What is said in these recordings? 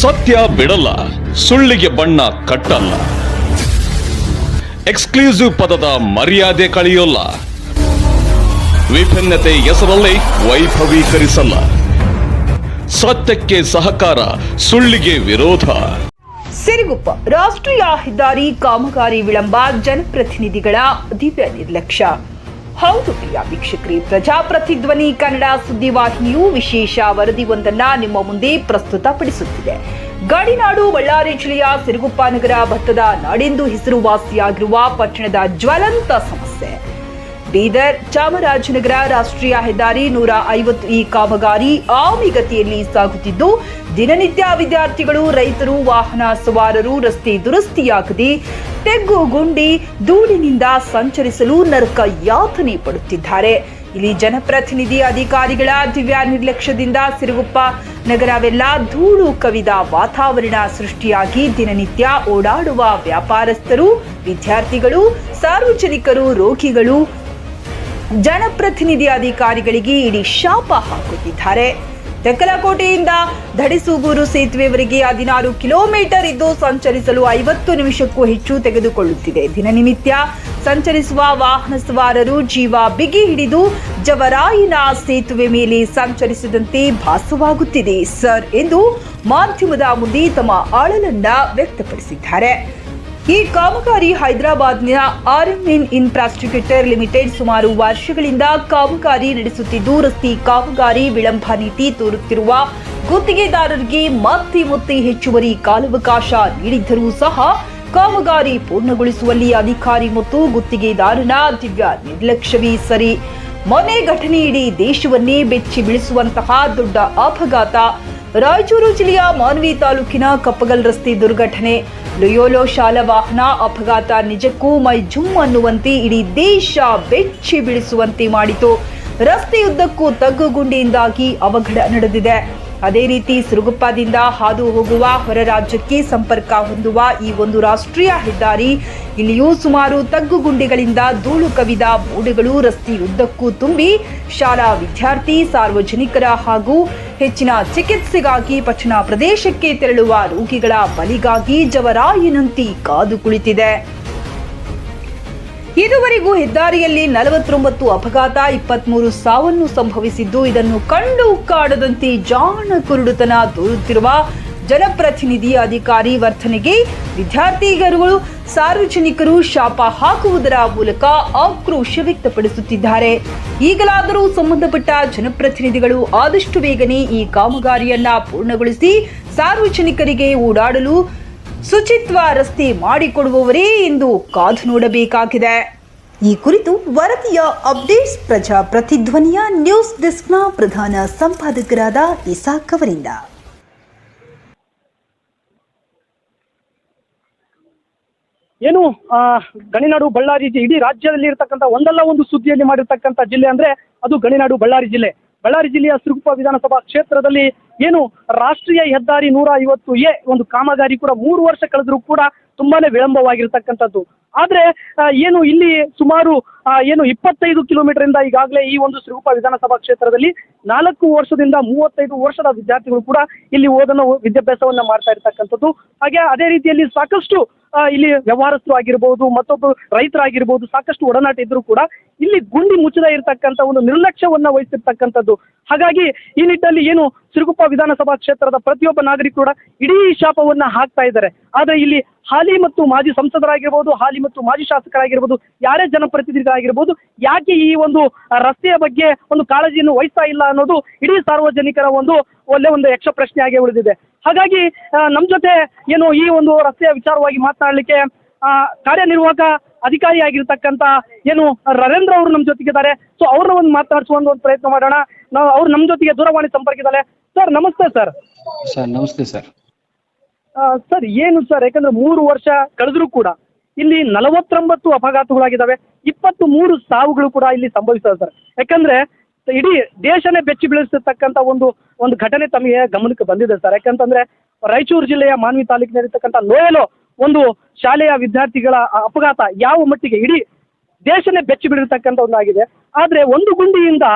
ಸತ್ಯ ಬಿಡಲ್ಲ, ಸುಳ್ಳಿಗೆ ಬಣ್ಣ ಕಟ್ಟಲ್ಲ. ಎಕ್ಸ್ಕ್ಲೂಸಿವ್ ಪದದ ಮರ್ಯಾದೆ ಕಳೆಯೋಲ್ಲ. ವಿಭಿನ್ನತೆ ಹೆಸರಲ್ಲಿ ವೈಭವೀಕರಿಸಲ್ಲ. ಸತ್ಯಕ್ಕೆ ಸಹಕಾರ, ಸುಳ್ಳಿಗೆ ವಿರೋಧ. ಸಿರಿಗುಪ್ಪ, ರಾಷ್ಟ್ರೀಯ ಹೆದ್ದಾರಿ ಕಾಮಗಾರಿ ವಿಳಂಬ ಜನಪ್ರತಿನಿಧಿಗಳ ದಿವ್ಯ ನಿರ್ಲಕ್ಷ್ಯ. ಹೌದು ಪ್ರಿಯ ವೀಕ್ಷಕರೇ, ಪ್ರಜಾಪ್ರತಿಧ್ವನಿ ಕನ್ನಡ ಸುದ್ದಿವಾಹಿನಿಯು ವಿಶೇಷ ವರದಿಯೊಂದನ್ನ ನಿಮ್ಮ ಮುಂದೆ ಪ್ರಸ್ತುತಪಡಿಸುತ್ತಿದೆ. ಗಡಿನಾಡು, ಬಳ್ಳಾರಿ ಜಿಲ್ಲೆಯ ಸಿರುಗುಪ್ಪ ನಗರ ಭತ್ತದ ನಾಡೆಂದು ಹೆಸರುವಾಸಿಯಾಗಿರುವ ಪಟ್ಟಣದ ಜ್ವಲಂತ ಸಮಸ್ಯೆ. ಬೀದರ್, ಚಾಮರಾಜನಗರ ರಾಷ್ಟ್ರೀಯ ಹೆದ್ದಾರಿ ನೂರ ಐವತ್ತು ಈ ಕಾಮಗಾರಿ ಆಮಿಗತಿಯಲ್ಲಿ ಸಾಗುತ್ತಿದ್ದು, ದಿನನಿತ್ಯ ವಿದ್ಯಾರ್ಥಿಗಳು, ರೈತರು, ವಾಹನ ಸವಾರರು, ರಸ್ತೆ ದುರಸ್ತಿಯಾಗದೆ ತೆಗ್ಗು ಗುಂಡಿ ಧೂಳಿನಿಂದ ಸಂಚರಿಸಲು ನರಕ ಯಾತನೆ ಪಡುತ್ತಿದ್ದಾರೆ. ಇಲ್ಲಿ ಜನಪ್ರತಿನಿಧಿ ಅಧಿಕಾರಿಗಳ ದಿವ್ಯ ನಿರ್ಲಕ್ಷ್ಯದಿಂದ ಸಿರುಗುಪ್ಪ ನಗರವೆಲ್ಲ ಧೂಳು ಕವಿದ ವಾತಾವರಣ ಸೃಷ್ಟಿಯಾಗಿ ದಿನನಿತ್ಯ ಓಡಾಡುವ ವ್ಯಾಪಾರಸ್ಥರು, ವಿದ್ಯಾರ್ಥಿಗಳು, ಸಾರ್ವಜನಿಕರು, ರೋಗಿಗಳು ಜನಪ್ರತಿನಿಧಿ ಅಧಿಕಾರಿಗಳಿಗೆ ಇಡೀ ಶಾಪ ಹಾಕುತ್ತಿದ್ದಾರೆ. ತೆಕ್ಕಲಕೋಟೆಯಿಂದ ಧಡಿಸೂಗೂರು ಸೇತುವೆವರೆಗೆ ಹದಿನಾರು ಕಿಲೋಮೀಟರ್ ಇದ್ದು ಸಂಚರಿಸಲು ಐವತ್ತು ನಿಮಿಷಕ್ಕೂ ಹೆಚ್ಚು ತೆಗೆದುಕೊಳ್ಳುತ್ತಿದೆ. ದಿನನಿಮಿತ್ಯ ಸಂಚರಿಸುವ ವಾಹನ ಸವಾರರು ಜೀವ ಬಿಗಿ ಹಿಡಿದು ಜವರಾಯಿನ ಸೇತುವೆ ಮೇಲೆ ಸಂಚರಿಸದಂತೆ ಭಾಸವಾಗುತ್ತಿದೆ, ಸರ್ ಎಂದು ಮಾಧ್ಯಮದ ಮುಂದೆ ತಮ್ಮ ಅಳಲನ್ನ ವ್ಯಕ್ತಪಡಿಸಿದ್ದಾರೆ. ಈ ಕಾಮಗಾರಿ ಹೈದರಾಬಾದ್ನ ಆರ್ಎಂಎನ್ ಇನ್ಫ್ರಾಸ್ಟ್ರಕ್ಚರ್ ಲಿಮಿಟೆಡ್ ಸುಮಾರು ವರ್ಷಗಳಿಂದ ಕಾಮಗಾರಿ ನಡೆಸುತ್ತಿದ್ದು, ರಸ್ತೆ ಕಾಮಗಾರಿ ವಿಳಂಬ ನೀತಿ ತೋರುತ್ತಿರುವ ಗುತ್ತಿಗೆದಾರರಿಗೆ ಮತ್ತೆ ಮತ್ತೆ ಹೆಚ್ಚುವರಿ ಕಾಲಾವಕಾಶ ನೀಡಿದ್ದರೂ ಸಹ ಕಾಮಗಾರಿ ಪೂರ್ಣಗೊಳಿಸುವಲ್ಲಿ ಅಧಿಕಾರಿ ಮತ್ತು ಗುತ್ತಿಗೆದಾರನ ದಿವ್ಯ ನಿರ್ಲಕ್ಷ್ಯವೇ ಸರಿ. ಮೊನ್ನೆ ಘಟನೆ ಇಡೀ ದೇಶವನ್ನೇ ಬೆಚ್ಚಿ ಬೀಳಿಸುವಂತಹ ದೊಡ್ಡ ಅಪಘಾತ ರಾಯಚೂರು ಜಿಲ್ಲೆಯ ಮಾನ್ವಿ ತಾಲೂಕಿನ ಕಪ್ಪಗಲ್ ರಸ್ತೆ ದುರ್ಘಟನೆ. ಲೊಯೋಲೋ ಶಾಲಾ ವಾಹನ ಅಪಘಾತ ನಿಜಕ್ಕೂ ಮೈ ಜುಮ್ ಅನ್ನುವಂತೆ ಇಡೀ ದೇಶ ಬೆಚ್ಚಿ ಬೀಳಿಸುವಂತೆ ಮಾಡಿತು. ರಸ್ತೆಯುದ್ದಕ್ಕೂ ತಗ್ಗುಗುಂಡಿಯಿಂದಾಗಿ ಅವಘಡ ನಡೆದಿದೆ. ಅದೇ ರೀತಿ ಸಿರುಗುಪ್ಪದಿಂದ ಹಾದು ಹೋಗುವ ಹೊರ ರಾಜ್ಯಕ್ಕೆ ಸಂಪರ್ಕ ಹೊಂದುವ ಈ ಒಂದು ರಾಷ್ಟ್ರೀಯ ಹೆದ್ದಾರಿ, ಇಲ್ಲಿಯೂ ಸುಮಾರು ತಗ್ಗುಗುಂಡಿಗಳಿಂದ ಧೂಳು ಕವಿದ ರಸ್ತೆ ರಸ್ತೆಯುದ್ದಕ್ಕೂ ತುಂಬಿ ಶಾಲಾ ವಿದ್ಯಾರ್ಥಿ, ಸಾರ್ವಜನಿಕರ ಹಾಗೂ ಹೆಚ್ಚಿನ ಚಿಕಿತ್ಸೆಗಾಗಿ ಪಟ್ಟಣ ಪ್ರದೇಶಕ್ಕೆ ತೆರಳುವ ರೋಗಿಗಳ ಬಲಿಗಾಗಿ ಜವರಾಯಿನಂತಿ ಕಾದು ಕುಳಿತಿದೆ. ಇದುವರೆಗೂ ಹೆದ್ದಾರಿಯಲ್ಲಿ ನಲವತ್ತೊಂಬತ್ತು ಅಪಘಾತ, ಇಪ್ಪತ್ಮೂರು ಸಾವನ್ನು ಸಂಭವಿಸಿದ್ದು, ಇದನ್ನು ಕಂಡು ಕಾಡದಂತೆ ಜಾಣ ಕುರುಡುತನ ತೋರುತ್ತಿರುವ ಜನಪ್ರತಿನಿಧಿ ಅಧಿಕಾರಿ ವರ್ತನೆಗೆ ವಿದ್ಯಾರ್ಥಿಗಳು ಸಾರ್ವಜನಿಕರು ಶಾಪ ಹಾಕುವುದರ ಮೂಲಕ ಆಕ್ರೋಶ ವ್ಯಕ್ತಪಡಿಸುತ್ತಿದ್ದಾರೆ. ಈಗಲಾದರೂ ಸಂಬಂಧಪಟ್ಟ ಜನಪ್ರತಿನಿಧಿಗಳು ಆದಷ್ಟು ಬೇಗನೆ ಈ ಕಾಮಗಾರಿಯನ್ನ ಪೂರ್ಣಗೊಳಿಸಿ ಸಾರ್ವಜನಿಕರಿಗೆ ಓಡಾಡಲು ಶುಚಿತ್ವ ರಸ್ತೆ ಮಾಡಿಕೊಡುವವರೇ ಎಂದು ಕಾದು ನೋಡಬೇಕಾಗಿದೆ. ಈ ಕುರಿತು ವರದಿಯ ಅಪ್ಡೇಟ್ಸ್ ಪ್ರಜಾ ಪ್ರತಿಧ್ವನಿಯ ನ್ಯೂಸ್ ಡೆಸ್ಕ್ನ ಪ್ರಧಾನ ಸಂಪಾದಕರಾದ ಇಸಾಕ್ ಅವರಿಂದ. ಏನು ಗಣಿನಾಡು ಬಳ್ಳಾರಿ ಇಡೀ ರಾಜ್ಯದಲ್ಲಿ ಇರತಕ್ಕಂಥ ಒಂದಲ್ಲ ಒಂದು ಸುದ್ದಿಯಲ್ಲಿ ಮಾಡಿರ್ತಕ್ಕಂಥ ಜಿಲ್ಲೆ ಅಂದ್ರೆ ಅದು ಗಣಿನಾಡು ಬಳ್ಳಾರಿ ಜಿಲ್ಲೆ. ಬಳ್ಳಾರಿ ಜಿಲ್ಲೆಯ ಸಿರುಗುಪ್ಪ ವಿಧಾನಸಭಾ ಕ್ಷೇತ್ರದಲ್ಲಿ ಏನು ರಾಷ್ಟ್ರೀಯ ಹೆದ್ದಾರಿ ನೂರ ಐವತ್ತು ಎ ಒಂದು ಕಾಮಗಾರಿ ಕೂಡ ಮೂರು ವರ್ಷ ಕಳೆದರೂ ಕೂಡ ತುಂಬಾನೇ ವಿಳಂಬವಾಗಿರ್ತಕ್ಕಂಥದ್ದು. ಆದ್ರೆ ಏನು ಇಲ್ಲಿ ಸುಮಾರು ಏನು ಇಪ್ಪತ್ತೈದು ಕಿಲೋಮೀಟರ್ ಇಂದ ಈಗಾಗಲೇ ಈ ಒಂದು ಸಿರುಗುಪ್ಪ ವಿಧಾನಸಭಾ ಕ್ಷೇತ್ರದಲ್ಲಿ ನಾಲ್ಕು ವರ್ಷದಿಂದ ಮೂವತ್ತೈದು ವರ್ಷದ ವಿದ್ಯಾರ್ಥಿಗಳು ಕೂಡ ಇಲ್ಲಿ ಓದನ್ನು, ವಿದ್ಯಾಭ್ಯಾಸವನ್ನ ಮಾಡ್ತಾ ಇರ್ತಕ್ಕಂಥದ್ದು. ಹಾಗೆ ಅದೇ ರೀತಿಯಲ್ಲಿ ಸಾಕಷ್ಟು ಇಲ್ಲಿ ವ್ಯವಹಾರಸ್ಥರು ಆಗಿರ್ಬೋದು, ಮತ್ತೊಬ್ಬರು ರೈತರಾಗಿರ್ಬೋದು, ಸಾಕಷ್ಟು ಒಡನಾಟ ಇದ್ದರೂ ಕೂಡ ಇಲ್ಲಿ ಗುಂಡಿ ಮುಚ್ಚದ ಇರತಕ್ಕಂಥ ಒಂದು ನಿರ್ಲಕ್ಷ್ಯವನ್ನ ವಹಿಸಿರ್ತಕ್ಕಂಥದ್ದು. ಹಾಗಾಗಿ ಈ ನಿಟ್ಟಲ್ಲಿ ಏನು ಸಿರುಗುಪ್ಪ ವಿಧಾನಸಭಾ ಕ್ಷೇತ್ರದ ಪ್ರತಿಯೊಬ್ಬ ನಾಗರಿಕ ಕೂಡ ಇಡೀ ಶಾಪವನ್ನ ಹಾಕ್ತಾ ಇದ್ದಾರೆ. ಆದ್ರೆ ಇಲ್ಲಿ ಹಾಲಿ ಮತ್ತು ಮಾಜಿ ಸಂಸದರಾಗಿರ್ಬೋದು, ಹಾಲಿ ಮತ್ತು ಮಾಜಿ ಶಾಸಕರಾಗಿರ್ಬೋದು, ಯಾರೇ ಜನಪ್ರತಿನಿಧಿಗಳಾಗಿರ್ಬೋದು, ಯಾಕೆ ಈ ಒಂದು ರಸ್ತೆಯ ಬಗ್ಗೆ ಒಂದು ಕಾಳಜಿಯನ್ನು ವಹಿಸ್ತಾ ಇಲ್ಲ ಅನ್ನೋದು ಇಡೀ ಸಾರ್ವಜನಿಕರ ಒಂದು ಒಳ್ಳೆ ಒಂದು ಯಕ್ಷ ಪ್ರಶ್ನೆಯಾಗಿ ಉಳಿದಿದೆ. ಹಾಗಾಗಿ ನಮ್ಮ ಜೊತೆ ಏನು ಈ ಒಂದು ರಸ್ತೆಯ ವಿಚಾರವಾಗಿ ಮಾತನಾಡಲಿಕ್ಕೆ ಕಾರ್ಯನಿರ್ವಾಹಕ ಅಧಿಕಾರಿಯಾಗಿರ್ತಕ್ಕಂಥ ಏನು ರವೀಂದ್ರ ಅವರು ನಮ್ಮ ಜೊತೆಗಿದ್ದಾರೆ. ಸೊ ಅವ್ರನ್ನ ಒಂದು ಮಾತನಾಡಿಸುವ ಒಂದು ಪ್ರಯತ್ನ ಮಾಡೋಣ. ನಾವು ಅವ್ರು ನಮ್ಮ ಜೊತೆಗೆ ದೂರವಾಣಿ ಸಂಪರ್ಕಿದ್ದಾರೆ ಸರ್ ನಮಸ್ತೆ ಸರ್ ಸರ್ ನಮಸ್ತೆ ಸರ್ ಸರ್ ಏನು ಸರ್ ಯಾಕಂದ್ರೆ ಮೂರು ವರ್ಷ ಕಳೆದರೂ ಕೂಡ ಇಲ್ಲಿ ನಲವತ್ತೊಂಬತ್ತು ಅಪಘಾತಗಳಾಗಿದ್ದಾವೆ. ಇಪ್ಪತ್ತು ಮೂರು ಸಾವುಗಳು ಕೂಡ ಇಲ್ಲಿ ಸಂಭವಿಸ್ತದೆ ಸರ್ ಯಾಕಂದ್ರೆ ಇಡೀ ದೇಶನೇ ಬೆಚ್ಚಿ ಬೀಳಿಸ್ತಕ್ಕಂಥ ಒಂದು ಒಂದು ಘಟನೆ ತಮಗೆ ಗಮನಕ್ಕೆ ಬಂದಿದೆ ಸರ್. ಯಾಕಂತಂದ್ರೆ ರಾಯಚೂರು ಜಿಲ್ಲೆಯ ಮಾನ್ವಿ ತಾಲೂಕಿನಲ್ಲಿರ್ತಕ್ಕಂಥ ಲೋಯಲೋ ಒಂದು ಶಾಲೆಯ ವಿದ್ಯಾರ್ಥಿಗಳ ಅಪಘಾತ ಯಾವ ಮಟ್ಟಿಗೆ ಇಡೀ ದೇಶನೇ ಬೆಚ್ಚಿ ಬೀಳಿರ್ತಕ್ಕಂಥ ಒಂದಾಗಿದೆ ಆದರೆ ಒಂದು ಗುಂಡಿಯಿಂದ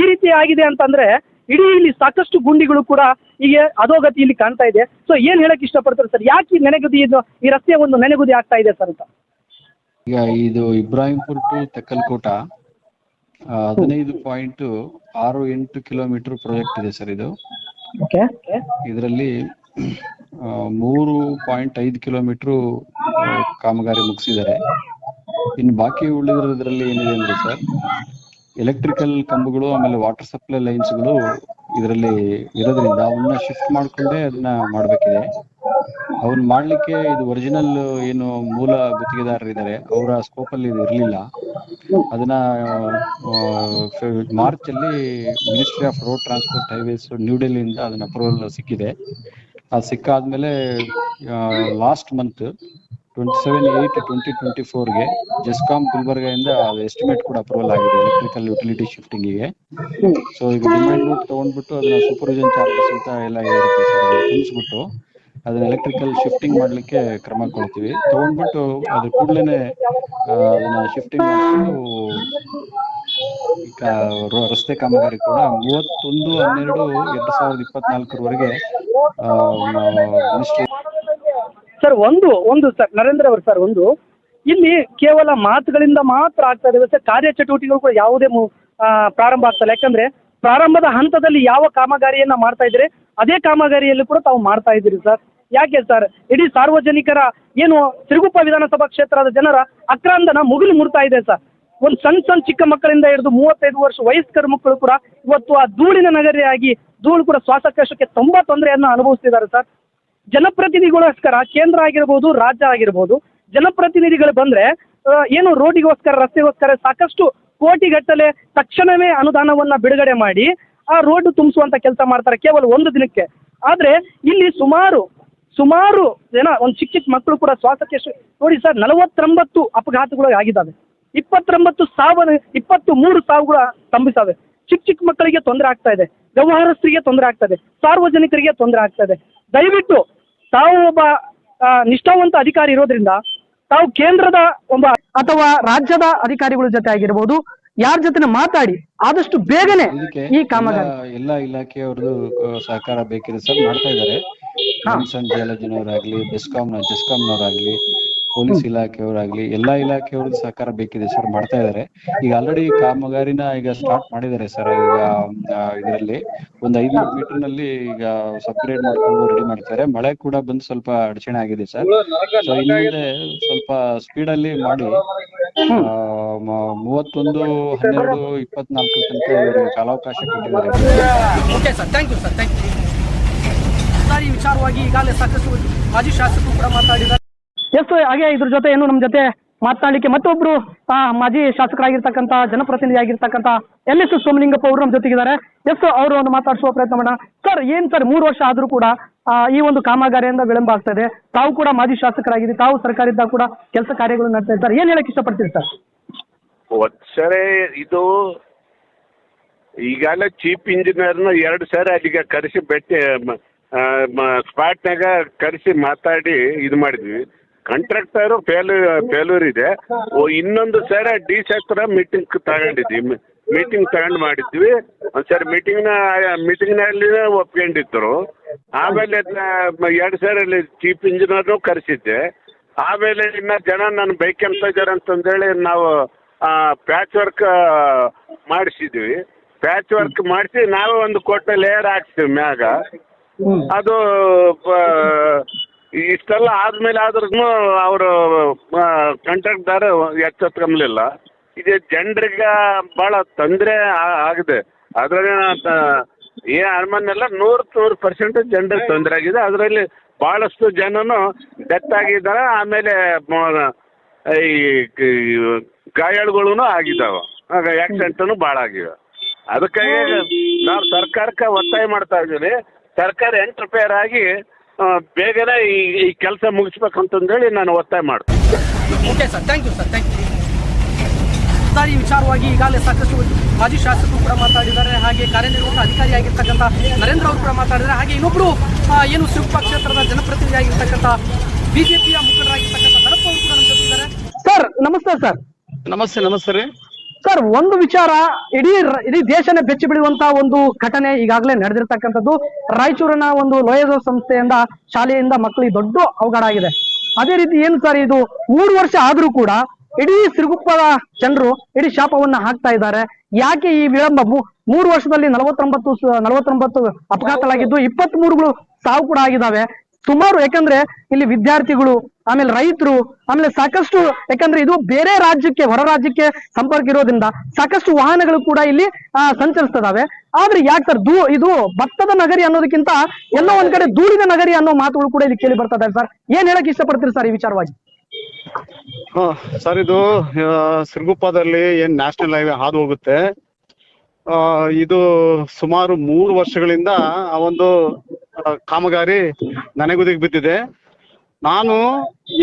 ಈ ರೀತಿ ಆಗಿದೆ ಅಂತಂದ್ರೆ ಇಡೀ ಇಲ್ಲಿ ಸಾಕಷ್ಟು ಗುಂಡಿಗಳು ಕೂಡ ಈಗ ಅಧೋಗತಿ ಇಲ್ಲಿ ಕಾಣ್ತಾ ಇದೆ. ಸೊ ಏನ್ ಹೇಳಕ್ ಇಷ್ಟಪಡ್ತಾರೆ ಸರ್? ಯಾಕೆ ಈ ನೆನೆಗುದಿ ಇದು, ಈ ರಸ್ತೆ ಒಂದು ನೆನೆಗುದಿ ಆಗ್ತಾ ಇದೆ ಸರ್ ಅಂತ? ಈಗ ಇದು ಇಬ್ರಾಹಿಂಪುರ್ ಟು ತೆಕ್ಕಲ್ಕೋಟ. ಹದಿನೈದು ಪಾಯಿಂಟ್ ಆರು ಎಂಟು ಕಿಲೋಮೀಟರ್ ಪ್ರಾಜೆಕ್ಟ್ ಇದೆ ಸರ್ ಇದು. ಇದರಲ್ಲಿ ಮೂರು ಪಾಯಿಂಟ್ ಐದು ಕಿಲೋಮೀಟರ್ ಕಾಮಗಾರಿ ಮುಗಿಸಿದ್ದಾರೆ. ಇನ್ನು ಬಾಕಿ ಉಳಿದಿರೋದ್ರಲ್ಲಿ ಏನಿದೆ ಅಂದ್ರೆ ಸರ್ ಎಲೆಕ್ಟ್ರಿಕಲ್ ಕಂಬಗಳು ಆಮೇಲೆ ವಾಟರ್ ಸಪ್ಲೈ ಲೈನ್ಸ್ಗಳು ಇದರಲ್ಲಿ ಇರೋದ್ರಿಂದ ಅವನ್ನ ಶಿಫ್ಟ್ ಮಾಡ್ಕೊಂಡೇ ಅದನ್ನ ಮಾಡ್ಬೇಕಿದೆ. ಅವನ್ನ ಮಾಡ್ಲಿಕ್ಕೆ ಇದು ಒರಿಜಿನಲ್ ಏನು ಮೂಲ ಗುತ್ತಿಗೆದಾರರಿದ್ದಾರೆ ಅವರ ಸ್ಕೋಪ್ ಅಲ್ಲಿ ಇದು ಇರಲಿಲ್ಲ. ಅದನ್ನ ಮಾರ್ಚ್ ಅಲ್ಲಿ ministry of road transport highways new ಡೆಲ್ಲಿಯಿಂದ ಅದನ್ನ ಅಪ್ರೂವಲ್ ಸಿಕ್ಕಿದೆ. ಅದು ಸಿಕ್ಕಾದ್ಮೇಲೆ last month twenty seven eight twenty twenty ಫೋರ್ಗೆ GESCOM ಗುಲ್ಬರ್ಗದಿಂದ ಎಸ್ಟಿಮೇಟ್ ಕೂಡ ಅಪ್ರೂವಲ್ ಆಗಿದೆ ಎಲೆಕ್ಟ್ರಿಕಲ್ ಯುಟಿಲಿಟಿ ಶಿಫ್ಟಿಂಗಿಗೆ ಸೊ ಈಗ ಡಿಮ್ಯಾಂಡ್ ನೋಟ್ ತಗೊಂಡ್ಬಿಟ್ಟು ಅದನ್ನ ಸೂಪರ್ವಿಷನ್ ಚಾರ್ಜಸ್ ಅಂತ ಎಲ್ಲ ಇರುತ್ತೆ ಸರ್ ತುಂಬಿಸ್ಬಿಟ್ಟು ಅದನ್ನ ಎಲೆಕ್ಟ್ರಿಕಲ್ ಶಿಫ್ಟಿಂಗ್ ಮಾಡ್ಲಿಕ್ಕೆ ಕ್ರಮ ಕೊಡ್ತೀವಿ. ತಗೊಂಡ್ಬಿಟ್ಟು ಅದ್ರ ಕೂಡ್ಲೇನೆ ಆ, ಅದನ್ನ ಶಿಫ್ಟಿಂಗ್ ಮಾಡ್ಕೊಂಡು ರಸ್ತೆ ಕಾಮಗಾರಿ ಕೂಡ ಮೂವತ್ತೊಂದು ಹನ್ನೆರಡು ಎರಡ್ ಸಾವಿರದ ಇಪ್ಪತ್ನಾಲ್ಕರವರೆಗೆ ಸರ್ ಒಂದು ಒಂದು ಸರ್ ನರೇಂದ್ರ ಅವರು ಸರ್ ಒಂದು. ಇಲ್ಲಿ ಕೇವಲ ಮಾತುಗಳಿಂದ ಮಾತ್ರ ಆಗ್ತಾ ಇದೆ ಸರ್ ಕಾರ್ಯಚಟುವಟಿಕೆಗಳು ಕೂಡ ಯಾವುದೇ ಪ್ರಾರಂಭ ಆಗ್ತಲ್ಲ ಯಾಕಂದ್ರೆ ಪ್ರಾರಂಭದ ಹಂತದಲ್ಲಿ ಯಾವ ಕಾಮಗಾರಿಯನ್ನ ಮಾಡ್ತಾ ಇದ್ರೆ ಅದೇ ಕಾಮಗಾರಿಯಲ್ಲೂ ಕೂಡ ತಾವು ಮಾಡ್ತಾ ಇದ್ದೀರಿ ಸರ್. ಯಾಕೆ ಸರ್ ಇಡೀ ಸಾರ್ವಜನಿಕರ ಏನು ಸಿರುಗುಪ್ಪ ವಿಧಾನಸಭಾ ಕ್ಷೇತ್ರದ ಜನರ ಅಕ್ರಾಂದನ ಮುಗಿಲು ಮುಡ್ತಾ ಇದೆ ಸರ್. ಒಂದು ಸಣ್ಣ ಸಣ್ಣ ಚಿಕ್ಕ ಮಕ್ಕಳಿಂದ ಹಿಡಿದು ಮೂವತ್ತೈದು ವರ್ಷ ವಯಸ್ಕರ ಮಕ್ಕಳು ಕೂಡ ಇವತ್ತು ಆ ಧೂಳಿನ ನಗರಿಯಾಗಿ ಧೂಳು ಕೂಡ ಶ್ವಾಸಕೋಶಕ್ಕೆ ತುಂಬಾ ತೊಂದರೆಯನ್ನು ಅನುಭವಿಸ್ತಿದ್ದಾರೆ ಸರ್. ಜನಪ್ರತಿನಿಧಿಗೋಸ್ಕರ ಕೇಂದ್ರ ಆಗಿರ್ಬೋದು, ರಾಜ್ಯ ಆಗಿರ್ಬೋದು, ಜನಪ್ರತಿನಿಧಿಗಳು ಬಂದ್ರೆ ಏನು ರೋಡಿಗೋಸ್ಕರ, ರಸ್ತೆಗೋಸ್ಕರ ಸಾಕಷ್ಟು ಕೋಟಿಗಟ್ಟಲೆ ತಕ್ಷಣವೇ ಅನುದಾನವನ್ನ ಬಿಡುಗಡೆ ಮಾಡಿ ಆ ರೋಡ್ ತುಂಬಿಸುವಂತ ಕೆಲಸ ಮಾಡ್ತಾರೆ ಕೇವಲ ಒಂದು ದಿನಕ್ಕೆ. ಆದ್ರೆ ಇಲ್ಲಿ ಸುಮಾರು ಸುಮಾರು ಜನ, ಒಂದು ಚಿಕ್ಕ ಚಿಕ್ಕ ಮಕ್ಕಳು ಕೂಡ ಶ್ವಾಸಕ್ಕೆ ನೋಡಿ ಸರ್, ನಲವತ್ತೊಂಬತ್ತು ಅಪಘಾತಗಳು ಆಗಿದ್ದಾವೆ. ಇಪ್ಪತ್ತೊಂಬತ್ತು ಸಾವಿರ ಇಪ್ಪತ್ತು ಮೂರು ಸಾವುಗಳು ತಂಬಿಸಾವೆ ಚಿಕ್ಕ ಚಿಕ್ಕ ಮಕ್ಕಳಿಗೆ ತೊಂದರೆ ಆಗ್ತಾ ಇದೆ. ವ್ಯವಹಾರಸ್ಥರಿಗೆ ತೊಂದರೆ ಆಗ್ತಾ ಇದೆ. ಸಾರ್ವಜನಿಕರಿಗೆ ತೊಂದರೆ ಆಗ್ತಾ ಇದೆ. ದಯವಿಟ್ಟು ತಾವು ಒಬ್ಬ ನಿಷ್ಠಾವಂತ ಅಧಿಕಾರಿ ಇರೋದ್ರಿಂದ ತಾವು ಕೇಂದ್ರದ ಒಬ್ಬ ಅಥವಾ ರಾಜ್ಯದ ಅಧಿಕಾರಿಗಳ ಜೊತೆ ಆಗಿರ್ಬೋದು ಯಾರ ಜೊತೆ ಮಾತಾಡಿ ಆದಷ್ಟು ಬೇಗನೆ ಈ ಕಾಮಗಾರಿ. ಎಲ್ಲ- ಇಲಾಖೆಯವ್ರದ್ದು ಸಹಕಾರ ಬೇಕಿದೆ ಸರ್ ಮಾಡ್ತಾ ಇದ್ದಾರೆ. ಕಮಿಷನ್ ಬೆಸ್ಕಾಂ ಬೆಸ್ಕಾಂನ ಜೆಸ್ಕಾಂನವರಾಗ್ಲಿ ಪೊಲೀಸ್ ಇಲಾಖೆಯವರಾಗ್ಲಿ ಎಲ್ಲಾ ಇಲಾಖೆಯವ್ರದ್ದು ಸಹಕಾರ ಬೇಕಿದೆ ಸರ್ ಮಾಡ್ತಾ ಇದ್ದಾರೆ. ಈಗ ಆಲ್ರೆಡಿ ಕಾಮಗಾರಿನ ಈಗ ಸ್ಟಾರ್ಟ್ ಮಾಡಿದ್ದಾರೆ ಸರ್. ಈಗ ಇದರಲ್ಲಿ ಒಂದ್ ಐನೂರು ಮೀಟರ್ನಲ್ಲಿ ಈಗ ಸಪ್ರೇಟ್ ಮಾಡ್ಕೊಂಡು ರೆಡಿ ಮಾಡ್ತಾರೆ. ಮಳೆ ಕೂಡ ಬಂದು ಸ್ವಲ್ಪ ಅಡಚಣೆ ಆಗಿದೆ ಸರ್. ಸೊ ಇನ್ಮುಂದೆ ಸ್ವಲ್ಪ ಸ್ಪೀಡ್ ಅಲ್ಲಿ ಮಾಡಿ ಮೂವತ್ತೊಂದು ಹನ್ನೆರಡು ಇಪ್ಪತ್ನಾಲ್ಕು ತನಕ ಇವರಿಗೆ ಕಾಲಾವಕಾಶ ಕೊಟ್ಟಿದ್ದಾರೆ. Okay sir thank you sir thank you sir ಈ ವಿಚಾರವಾಗಿ ಈಗಾಗಲೇ ಸಾಕಷ್ಟು ಮಾಜಿ ಶಾಸಕರು ಕೂಡ ಮಾತಾಡಿದ್ದಾರೆ. ಎಸ್ ಹಾಗೆ ಇದ್ರ ಜೊತೆ ಏನು ನಮ್ಮ ಜೊತೆ ಮಾತನಾಡಲಿಕ್ಕೆ ಮತ್ತೊಬ್ರು ಆ, ಮಾಜಿ ಶಾಸಕರಾಗಿರ್ತಕ್ಕಂಥ ಜನಪ್ರತಿನಿಧಿ ಆಗಿರ್ತಕ್ಕಂಥ ಎಲ್ ಎಸ್ ಸೋಮಲಿಂಗಪ್ಪ ಅವರು ನಮ್ಮ ಜೊತೆಗಿದ್ದಾರೆ. ಎಸ್, ಅವರು ಒಂದು ಮಾತಾಡಿಸುವ ಪ್ರಯತ್ನ ಮಾಡೋಣ. ಸರ್ ಏನ್ ಸರ್ ಮೂರು ವರ್ಷ ಆದ್ರೂ ಕೂಡ ಈ ಒಂದು ಕಾಮಗಾರಿಯಿಂದ ವಿಳಂಬ ಆಗ್ತಾ ಇದೆ. ತಾವು ಕೂಡ ಮಾಜಿ ಶಾಸಕರಾಗಿದ್ದೀರಿ. ತಾವು ಸರ್ಕಾರ ಇದ್ದಾಗ ಕೂಡ ಕೆಲಸ ಕಾರ್ಯಗಳು ನಡೆಸ್ತಾ ಇದ್ದಾರೆ ಏನ್ ಹೇಳಕ್ ಇಷ್ಟಪಡ್ತೀರಿ ಸರ್ ಸರಿ ಇದು ಈಗಾಗಲೇ ಚೀಫ್ ಇಂಜಿನಿಯರ್ನ ಎರಡು ಸಾರಿ ಅಲ್ಲಿಗೆ ಕರೆಸಿ ಭೇಟಿ ಸ್ಪಾಟ್ನಾಗ ಕರೆಸಿ ಮಾತಾಡಿ ಇದು ಮಾಡಿದ್ವಿ. ಕಾಂಟ್ರಾಕ್ಟರ್ ಫೇಲ್ ಫೇಲ್ಯೂರ್ ಇದೆ. ಇನ್ನೊಂದು ಸಾರಿ ಡಿ ಸೆಕ್ಟರ್ ಮೀಟಿಂಗ್ ತಗೊಂಡಿದ್ವಿ. ಮೀಟಿಂಗ್ ತಗೊಂಡ್ ಮಾಡಿದ್ವಿ. ಒಂದ್ಸರಿ ಮೀಟಿಂಗ್ನ ಮೀಟಿಂಗ್ನಲ್ಲಿ ಒಪ್ಕೊಂಡಿದ್ರು. ಆಮೇಲೆ ಎರಡ್ ಅಲ್ಲಿ ಚೀಫ್ ಇಂಜಿನಿಯರ್ನು ಕರೆಸಿದ್ದೆ. ಆಮೇಲೆ ಇನ್ನ ಜನ ನನ್ನ ಬೈಕ್ ಎಂತ ಇದ್ದಾರೆ ಅಂತಂದೇಳಿ ನಾವು ಪ್ಯಾಚ್ ವರ್ಕ್ ಮಾಡಿಸಿದ್ವಿ. ಪ್ಯಾಚ್ ವರ್ಕ್ ಮಾಡಿಸಿ ನಾವೇ ಒಂದು ಕೊಟ್ಟ ಲೇಯರ್ ಹಾಕ್ತೀವಿ ಮ್ಯಾಗ. ಅದು ಇಷ್ಟೆಲ್ಲ ಆದ್ಮೇಲೆ ಆದ್ರೂ ಅವರು ಕಾಂಟ್ರಾಕ್ಟ್ದಾರ ಎಚ್ಚೆತ್ಕೊಂಬಲಿಲ್ಲ. ಇದು, ಜನರಿಗೆ ಭಾಳ ತೊಂದರೆ ಆಗಿದೆ. ಅದರಲ್ಲಿ ಏ ಅರಮನೆಲ್ಲ ನೂರು ನೂರು ಪರ್ಸೆಂಟ್ ಜನರಿಗೆ ತೊಂದರೆ ಆಗಿದೆ. ಅದರಲ್ಲಿ ಭಾಳಷ್ಟು ಜನನು ಡೆತ್ ಆಗಿದ್ದಾರೆ. ಆಮೇಲೆ ಈ ಗಾಯಾಳುಗಳೂ ಆಗಿದ್ದಾವೆ. ಆಕ್ಸಿಡೆಂಟನು ಭಾಳ ಆಗಿವೆ. ಅದಕ್ಕಾಗಿ ನಾವು ಸರ್ಕಾರಕ್ಕೆ ಒತ್ತಾಯ ಮಾಡ್ತಾ ಇದ್ದೀವಿ. ಸರ್ಕಾರ ಎಂಟರ್ಫೇರ್ ಆಗಿ ಬೇಗನೆ ಈ ಈ ಕೆಲಸ ಮುಗಿಸ್ಬೇಕಂತಂದೇಳಿ ನಾನು ಒತ್ತಾಯ ಮಾಡ್ತೀನಿ. Okay sir thank you sir thank you sir ಈ ವಿಚಾರವಾಗಿ ಈಗಾಗಲೇ ಸಾಕಷ್ಟು ಮಾಜಿ ಶಾಸಕರು ಕೂಡ ಮಾತಾಡಿದ್ದಾರೆ. ಹಾಗೆ ಕಾರ್ಯನಿರ್ವಾಹಕ ಅಧಿಕಾರಿಯಾಗಿರ್ತಕ್ಕಂಥ ನರೇಂದ್ರ ಅವರು ಕೂಡ ಮಾತಾಡಿದ್ದಾರೆ. ಹಾಗೆ ಇನ್ನೊಬ್ಬರು ಏನು ಸಿರುಗುಪ್ಪ ಕ್ಷೇತ್ರದ ಜನಪ್ರತಿನಿಧಿಯಾಗಿರ್ತಕ್ಕಂಥ ಬಿಜೆಪಿಯ ಮುಖಂಡರಾಗಿರ್ತಕ್ಕಂಥ ಅವರು ಕೂಡ ನಮ್ಮ ಜೊತೆ ಇದ್ದಾರೆ. ಸರ್ ನಮಸ್ತೆ ಸರ್. ನಮಸ್ತೆ ನಮಸ್ತೆ ರೀ. ಸರ್ ಒಂದು ವಿಚಾರ ಇಡೀ ಇಡೀ ದೇಶನೇ ಬೆಚ್ಚಿ ಬಿಡುವಂತಹ ಒಂದು ಘಟನೆ ಈಗಾಗಲೇ ನಡೆದಿರ್ತಕ್ಕಂಥದ್ದು ರಾಯಚೂರಿನ ಒಂದು ಲೋಯಜೋ ಸಂಸ್ಥೆಯಿಂದ ಶಾಲೆಯಿಂದ ಮಕ್ಕಳಿಗೆ ದೊಡ್ಡ ಅವಘಡ ಆಗಿದೆ. ಅದೇ ರೀತಿ ಏನು ಸರ್ ಇದು? ಮೂರು ವರ್ಷ ಆದ್ರೂ ಕೂಡ ಇಡೀ ಸಿರುಗುಪ್ಪದ ಜನರು ಇಡೀ ಶಾಪವನ್ನ ಹಾಕ್ತಾ ಇದ್ದಾರೆ. ಯಾಕೆ ಈ ವಿಳಂಬ ಮೂರು ವರ್ಷದಲ್ಲಿ ನಲವತ್ತೊಂಬತ್ತು ನಲವತ್ತೊಂಬತ್ತು ಅಪಘಾತಗಳಾಗಿದ್ದು ಇಪ್ಪತ್ತ್ ಮೂರುಗಳು ಸಾವು ಕೂಡ ಆಗಿದ್ದಾವೆ. ಸುಮಾರು ಯಾಕಂದ್ರೆ ಇಲ್ಲಿ ವಿದ್ಯಾರ್ಥಿಗಳು, ಆಮೇಲೆ ರೈತರು, ಆಮೇಲೆ ಸಾಕಷ್ಟು ಯಾಕಂದ್ರೆ ಇದು ಬೇರೆ ರಾಜ್ಯಕ್ಕೆ, ಹೊರ ರಾಜ್ಯಕ್ಕೆ ಸಂಪರ್ಕ ಇರೋದ್ರಿಂದ ಸಾಕಷ್ಟು ವಾಹನಗಳು ಕೂಡ ಇಲ್ಲಿ ಸಂಚರಿಸ್ತದಾವೆ ಆದ್ರೆ ಯಾಕೆ ಸರ್? ದೂ ಇದು ಭತ್ತದ ನಗರಿ ಅನ್ನೋದಕ್ಕಿಂತ ಎಲ್ಲೋ ಒಂದ್ ಕಡೆ ಧೂಳಿನ ನಗರಿ ಅನ್ನೋ ಮಾತುಗಳು ಕೂಡ ಇಲ್ಲಿ ಕೇಳಿ ಬರ್ತಾ ಸರ್. ಏನ್ ಹೇಳಕ್ ಇಷ್ಟಪಡ್ತೀರಿ ಸರ್ ಈ ವಿಚಾರವಾಗಿ? ಹಾ, ಸರ್, ಇದು ಸಿರ್ಗುಪ್ಪದಲ್ಲಿ ಏನ್ ನ್ಯಾಷನಲ್ ಹೈವೇ ಹಾದು ಹೋಗುತ್ತೆ. ಇದು ಸುಮಾರು ಮೂರು ವರ್ಷಗಳಿಂದ ಆ ಒಂದು ಕಾಮಗಾರಿ ನನೆಗುದಿಗೆ ಬಿದ್ದಿದೆ. ನಾನು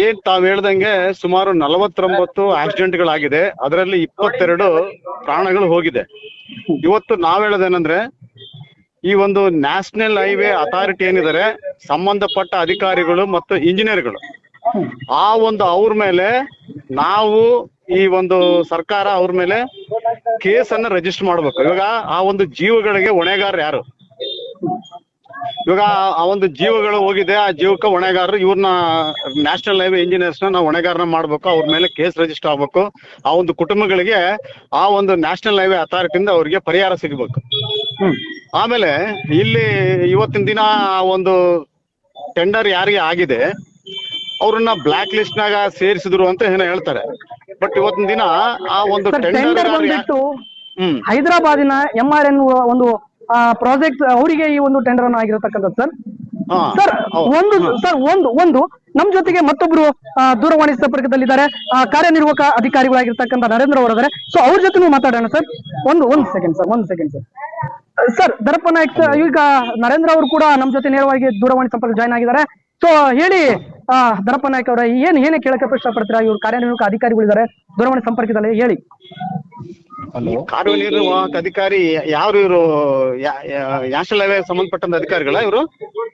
ಏನ್ ತಾವ್ ಹೇಳ್ದಂಗೆ ಸುಮಾರು ನಲವತ್ತೊಂಬತ್ತು ಆಕ್ಸಿಡೆಂಟ್ಗಳಾಗಿದೆ. ಅದರಲ್ಲಿ ಇಪ್ಪತ್ತೆರಡು ಪ್ರಾಣಗಳು ಹೋಗಿದೆ. ಇವತ್ತು ನಾವ್ ಹೇಳೋದೇನಂದ್ರೆ, ಈ ಒಂದು ನ್ಯಾಷನಲ್ ಹೈವೇ ಅಥಾರಿಟಿ ಏನಿದ್ದಾರೆ, ಸಂಬಂಧಪಟ್ಟ ಅಧಿಕಾರಿಗಳು ಮತ್ತು ಇಂಜಿನಿಯರ್ಗಳು. ಆ ಒಂದು ಅವ್ರ ಮೇಲೆ ನಾವು ಈ ಒಂದು ಸರ್ಕಾರ ಅವ್ರ ಮೇಲೆ ಕೇಸನ್ನ ರಿಜಿಸ್ಟರ್ ಮಾಡ್ಬೇಕು. ಇವಾಗ ಆ ಒಂದು ಜೀವಗಳಿಗೆ ಹೊಣೆಗಾರ ಯಾರು? ಇವಾಗ ಆ- ಒಂದು ಜೀವಗಳು ಹೋಗಿದೆ ಆ ಜೀವಕ್ಕೆ ಹೊಣೆಗಾರರು ಇವ್ರನ್ನ ನ್ಯಾಷನಲ್ ಹೈವೇ ಇಂಜಿನಿಯರ್ಸ್ ನಾವು ಹೊಣೆಗಾರನ ಮಾಡ್ಬೇಕು ಅವ್ರ ಮೇಲೆ ಕೇಸ್ ರಿಜಿಸ್ಟರ್ ಆಗ್ಬೇಕು. ಆ ಒಂದು ಕುಟುಂಬಗಳಿಗೆ ಆ ಒಂದು ನ್ಯಾಷನಲ್ ಹೈವೇ ಅಥಾರಿಟಿಯಿಂದ ಅವ್ರಿಗೆ ಪರಿಹಾರ ಸಿಗಬೇಕು. ಆಮೇಲೆ ಇಲ್ಲಿ ಇವತ್ತಿನ ದಿನ ಆ ಒಂದು ಟೆಂಡರ್ ಯಾರಿಗೆ ಆಗಿದೆ ಅವ್ರನ್ನ ಬ್ಲಾಕ್ ಲಿಸ್ಟ್ ನಾಗ ಸೇರಿಸಿದ್ರು ಅಂತ ಏನೋ ಹೇಳ್ತಾರೆ. ಬಟ್ ಇವತ್ತಿನ ದಿನ ಆ ಒಂದು ಟೆಂಡರ್ ಬಂದ್ಬಿಟ್ಟು ಹೈದರಾಬಾದಿನ ಎಂ ಆರ್ ಎನ್ ಒಂದು ಪ್ರಾಜೆಕ್ಟ್ ಅವರಿಗೆ ಈ ಒಂದು ಟೆಂಡರ್ ಅನ್ನು ಆಗಿರತಕ್ಕಂಥದ್ದು ಸರ್ ಸರ್ ಒಂದು ಸರ್ ಒಂದು ಒಂದು ನಮ್ ಜೊತೆಗೆ ಮತ್ತೊಬ್ರು ದೂರವಾಣಿ ಸಂಪರ್ಕದಲ್ಲಿದ್ದಾರೆ. ಆ, ಕಾರ್ಯನಿರ್ವಾಹಕ ಅಧಿಕಾರಿಗಳಾಗಿರ್ತಕ್ಕಂಥ ನರೇಂದ್ರ ಅವರಿದ್ದಾರೆ ಸೊ ಅವ್ರ ಜೊತೆ ಮಾತಾಡೋಣ ಸರ್ ಒಂದು ಒಂದ್ ಸೆಕೆಂಡ್ ಸರ್ ಒಂದ್ second sir sir Darappa Nayak ಈಗ ನರೇಂದ್ರ ಅವರು ಕೂಡ ನಮ್ ಜೊತೆ ನೇರವಾಗಿ ದೂರವಾಣಿ ಸಂಪರ್ಕ ಜಾಯ್ನ್ ಆಗಿದ್ದಾರೆ. ಸೊ ಹೇಳಿ ಆ, ದರಪ್ಪ ನಾಯಕ್ ಅವರ ಏನ್ ಏನೇ ಕೇಳಕ್ಕೆ ಇಷ್ಟಪಡ್ತೀರಾ? ಇವ್ರು ಕಾರ್ಯನಿರ್ವಾಹಕ ಅಧಿಕಾರಿಗಳಿದ್ದಾರೆ. ದೂರವಾಣಿ ಸಂಪರ್ಕದಲ್ಲಿ ಹೇಳಿ. ಹಲೋ. ಕಾರ್ಯನಿರ್ವಾಹಕ ಅಧಿಕಾರಿ ಯಾರು ಇವರು? ನ್ಯಾಷನಲ್ ಹೈವೇ ಸಂಬಂಧಪಟ್ಟಂತ ಅಧಿಕಾರಿಗಳ ಇವರು?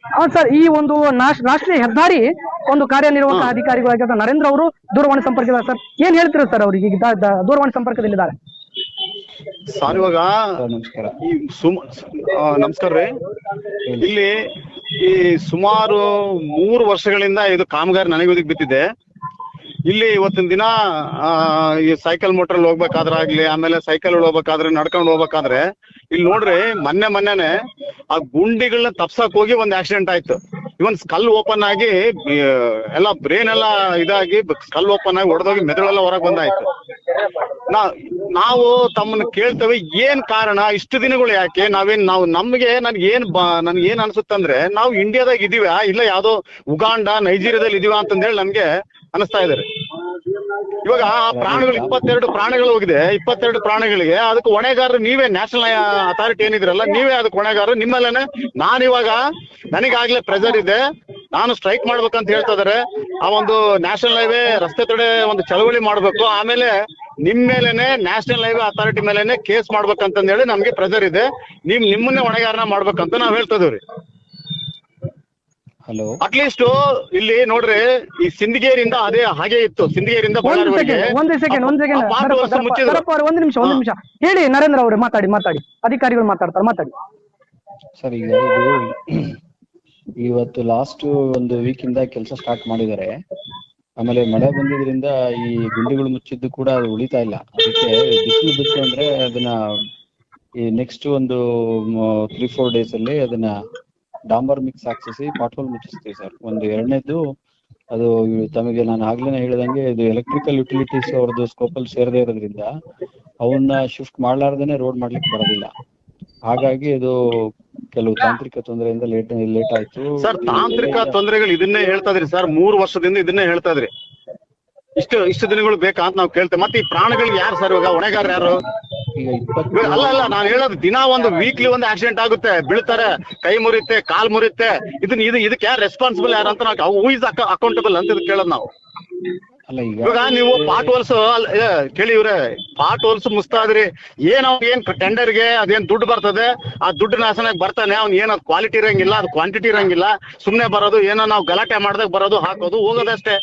ಹಾ ಸರ್ ಈ ಒಂದು ನಾಶ್- ರಾಷ್ಟ್ರೀಯ ಹೆದ್ದಾರಿ ಒಂದು ಕಾರ್ಯನಿರ್ವಾಹಕ ಅಧಿಕಾರಿಗಳಾಗಿದ್ದ ನರೇಂದ್ರ ಅವರು ದೂರವಾಣಿ ಸಂಪರ್ಕದ ಸರ್. ಏನ್ ಹೇಳ್ತೀರಾ ಸರ್ ಅವ್ರಿಗೆ ಈಗ ದೂರವಾಣಿ ಸಂಪರ್ಕದಲ್ಲಿದ್ದಾರೆ. ಸರ್ ಇವಾಗ ಸರ್ ನಮಸ್ಕಾರ. ಈ ಸುಮ ನಮಸ್ಕಾರ ರೀ. ಇಲ್ಲಿ ಈ ಸುಮಾರು ಮೂರು ವರ್ಷಗಳಿಂದ ಇದು ಕಾಮಗಾರಿ ನನಗೆ ಒದಗಿ ಬಿದ್ದಿದೆ. ಇಲ್ಲಿ ಇವತ್ತಿನ ದಿನ ಈ ಸೈಕಲ್ ಮೋಟರ್ ಹೋಗ್ಬೇಕಾದ್ರಾಗ್ಲಿ ಆಮೇಲೆ ಸೈಕಲ್ ಹೋಗ್ಬೇಕಾದ್ರೆ, ನಡ್ಕೊಂಡು ಹೋಗ್ಬೇಕಾದ್ರೆ, ಇಲ್ಲಿ ನೋಡ್ರಿ ಮೊನ್ನೆ ಮೊನ್ನೆನೆ ಆ ಗುಂಡಿಗಳನ್ನ ತಪ್ಸಕ್ ಹೋಗಿ ಒಂದ್ ಆಕ್ಸಿಡೆಂಟ್ ಆಯ್ತು. ಇವನ್ ಸ್ಕಲ್ ಓಪನ್ ಆಗಿ ಎಲ್ಲಾ ಎಲ್ಲ ಬ್ರೇನ್ ಎಲ್ಲ ಇದಾಗಿ ಸ್ಕಲ್ ಓಪನ್ ಆಗಿ ಹೊಡೆದೋಗಿ ಮೆದುಳೆಲ್ಲ ಹೊರಗ್ ಬಂದಾಯ್ತು. ನಾವು ತಮ್ಮನ್ನ ಕೇಳ್ತೇವೆ, ಏನ್ ಕಾರಣ, ಇಷ್ಟು ದಿನಗಳು ಯಾಕೆ, ನಾವೇನ್, ನಾವು ನಮ್ಗೆ ನನ್ಗೆ ಏನ್ ನನ್ಗೆ ಏನ್ ಅನ್ಸುತ್ತಂದ್ರೆ, ನಾವು ಇಂಡಿಯಾದಾಗ ಇದೀವ, ಇಲ್ಲ ಯಾವ್ದೋ ಉಗಾಂಡ, ನೈಜೀರಿಯಾದಲ್ಲಿ ಇದೀವ ಅಂತಂದೇಳಿ ನಮ್ಗೆ ಅನಿಸ್ತಾ ಇದಾರೆ. ಇವಾಗ ಆ ಪ್ರಾಣಿಗಳು ಇಪ್ಪತ್ತೆರಡು ಪ್ರಾಣಿಗಳು ಹೋಗಿದೆ, ಇಪ್ಪತ್ತೆರಡು ಪ್ರಾಣಿಗಳಿಗೆ ಅದಕ್ಕೆ ಹೊಣೆಗಾರರು ನೀವೇ ನ್ಯಾಷನಲ್ ಅಥಾರಿಟಿ ಏನಿದ್ರಲ್ಲ, ನೀವೇ ಅದಕ್ಕೆ ಹೊಣೆಗಾರರು, ನಿಮ್ಮಲ್ಲೇನೆ, ನಾನು ಇವಾಗ ನನಗಾಗ್ಲೇ ಪ್ರೆಸರ್ ಇದೆ, ನಾನು ಸ್ಟ್ರೈಕ್ ಮಾಡ್ಬೇಕಂತ ಹೇಳ್ತಾ ಇದಾರೆ, ಆ ಒಂದು ನ್ಯಾಷನಲ್ ಹೈವೇ ರಸ್ತೆ ತಡೆ ಒಂದು ಚಳವಳಿ ಮಾಡ್ಬೇಕು, ಆಮೇಲೆ ನಿಮ್ ಮೇಲೆನೆ ನ್ಯಾಷನಲ್ ಹೈವೇ ಅಥಾರಿಟಿ ಮೇಲೆನೆ ಕೇಸ್ ಮಾಡ್ಬೇಕಂತ ಹೇಳಿ ನಮ್ಗೆ ಪ್ರೆಷರ್ ಇದೆ. ನಿಮ್ ನಿಮ್ಮನ್ನೇ ಹೊಣೆಗಾರನ ಮಾಡ್ಬೇಕಂತ ನಾವ್ ಹೇಳ್ತದೇವ್ರಿ ಹಲೋ ಅಟ್ಲೀಸ್ಟ್ ಇಲ್ಲಿ ನೋಡ್ರಿ ಈ ಸಿಂದಗೇರಿಯಿಂದ ಅದೇ ಹಾಗೆ ಇತ್ತು. ಸಿಂದಗೇರಿಯಿಂದ ಒಂದು ಸೆಕೆಂಡ್ ಒಂದೇ ಸೆಕೆಂಡ್ ಒಂದ್ ಸೆಕೆಂಡ್ ಆ ಪಾಟ್ ಒಂದ್ ನಿಮಿಷ ಒಂದ್ ನಿಮಿಷ. ಹೇಳಿ ನರೇಂದ್ರ ಅವರೇ ಮಾತಾಡಿ ಮಾತಾಡಿ. ಅಧಿಕಾರಿಗಳು ಮಾತಾಡ್ತಾರೆ ಮಾತಾಡಿ. ಸರಿ ಈಗ ಇದು ಇವತ್ತು ಲಾಸ್ಟ್ ಒಂದು ವೀಕ್ ಇಂದ ಕೆಲಸ ಸ್ಟಾರ್ಟ್ ಮಾಡಿದ್ದಾರೆ. ಆಮೇಲೆ ಮಳೆ ಬಂದಿದ್ರಿಂದ ಈ ಗುಂಡಿಗಳು ಮುಚ್ಚಿದ್ದು ಕೂಡ ಅದು ಉಳಿತಾ ಇಲ್ಲ. ಅದಕ್ಕೆ ಬಿಸಿಲು ಬಿತ್ತು ಅಂದ್ರೆ ಅದನ್ನ ಈ ನೆಕ್ಸ್ಟ್ ಒಂದು ತ್ರೀ ಫೋರ್ ಡೇಸ್ ಅಲ್ಲಿ ಅದನ್ನ ಡಾಂಬರ್ ಮಿಕ್ಸ್ ಹಾಕ್ಸಿಸಿ ಪಾಟ್ಹೋಲ್ ಮುಚ್ಚಿಸ್ತೀವಿ ಸರ್ ಒಂದು ಎರಡನೇದು ಅದು ತಮಗೆ ನಾನು ಆಗ್ಲೇನೆ ಹೇಳಿದಂಗೆ ಇದು ಎಲೆಕ್ಟ್ರಿಕಲ್ ಯುಟಿಲಿಟೀಸ್ ಅವ್ರದ್ದು ಸ್ಕೋಪಲ್ಲಿ ಸೇರದೇ ಇರೋದ್ರಿಂದ ಅವನ್ನ ಶಿಫ್ಟ್ ಮಾಡ್ಲಾರ್ದೇನೆ ರೋಡ್ ಮಾಡ್ಲಿಕ್ಕೆ ಬರೋದಿಲ್ಲ. ಹಾಗಾಗಿ ಇದು ಕೆಲವು ತಾಂತ್ರಿಕ ತೊಂದರೆಯಿಂದ ಲೇಟ್ ಲೇಟ್ ಆಯ್ತು. ಸರ್ ತಾಂತ್ರಿಕ ತೊಂದರೆಗಳು ಇದನ್ನೇ ಹೇಳ್ತಾ ಇದ್ರಿ ಸರ್. ಮೂರು ವರ್ಷದಿಂದ ಇದನ್ನೇ ಹೇಳ್ತಾ ಇದ್ರಿ. ಇಷ್ಟು ಇಷ್ಟು ದಿನಗಳು ಬೇಕಾ ಅಂತ ನಾವು ಕೇಳ್ತೇವೆ. ಮತ್ತೆ ಈ ಪ್ರಾಣಿಗಳಿಗೆ ಯಾರು ಸರ್ ಇವಾಗ ಹೊಣೆಗಾರ ಯಾರು? ಈಗ ಇಪ್ಪತ್ತು ಇವಾಗ ಅಲ್ಲ ಅಲ್ಲ ನಾನು ಹೇಳೋದು ದಿನ ಒಂದು ವೀಕ್ಲಿ ಒಂದು ಆಕ್ಸಿಡೆಂಟ್ ಆಗುತ್ತೆ. ಬೀಳ್ತಾರೆ ಕೈ ಮುರಿಯುತ್ತೆ ಕಾಲ್ ಮುರಿಯುತ್ತೆ ಇದನ್ನ ಇದು ಇದಕ್ಕೆ ಯಾರು ರೆಸ್ಪಾನ್ಸಿಬಲ್ ಯಾರು ಅಂತ ನಾವು ಹೂ ಇಸ್ ಅಕೌಂಟಬಲ್ ಅಂತ ಇದು ಕೇಳೋದು ನಾವು. ಇವಾಗ ನೀವು ಪಾಟ್ ಹೋಲ್ಸ್ ಕೇಳಿ ಇವ್ರೆ ಪಾಟ್ ಹೋಲ್ಸ್ ಮುಸ್ತಾದ್ರಿ. ಏನ್ ಅವ್ನ್ ಏನ್ ಟೆಂಡರ್ಗೆ ಅದೇನ್ ದುಡ್ಡು ಬರ್ತದೆ ಆ ದುಡ್ಡು ನಾಶನಾಗ್ ಬರ್ತಾನೆ ಅವ್ನ್ ಏನೋ ಅದು ಕ್ವಾಲಿಟಿ ಇರಂಗಿಲ್ಲ ಅದು ಕ್ವಾಂಟಿಟಿ ಇರಂಗಿಲ್ಲ ಸುಮ್ನೆ ಬರೋದು ಏನೋ ನಾವು ಗಲಾಟೆ ಮಾಡ್ದಾಗ ಬರೋದು ಹಾಕೋದು ಹೋಗೋದಷ್ಟೇ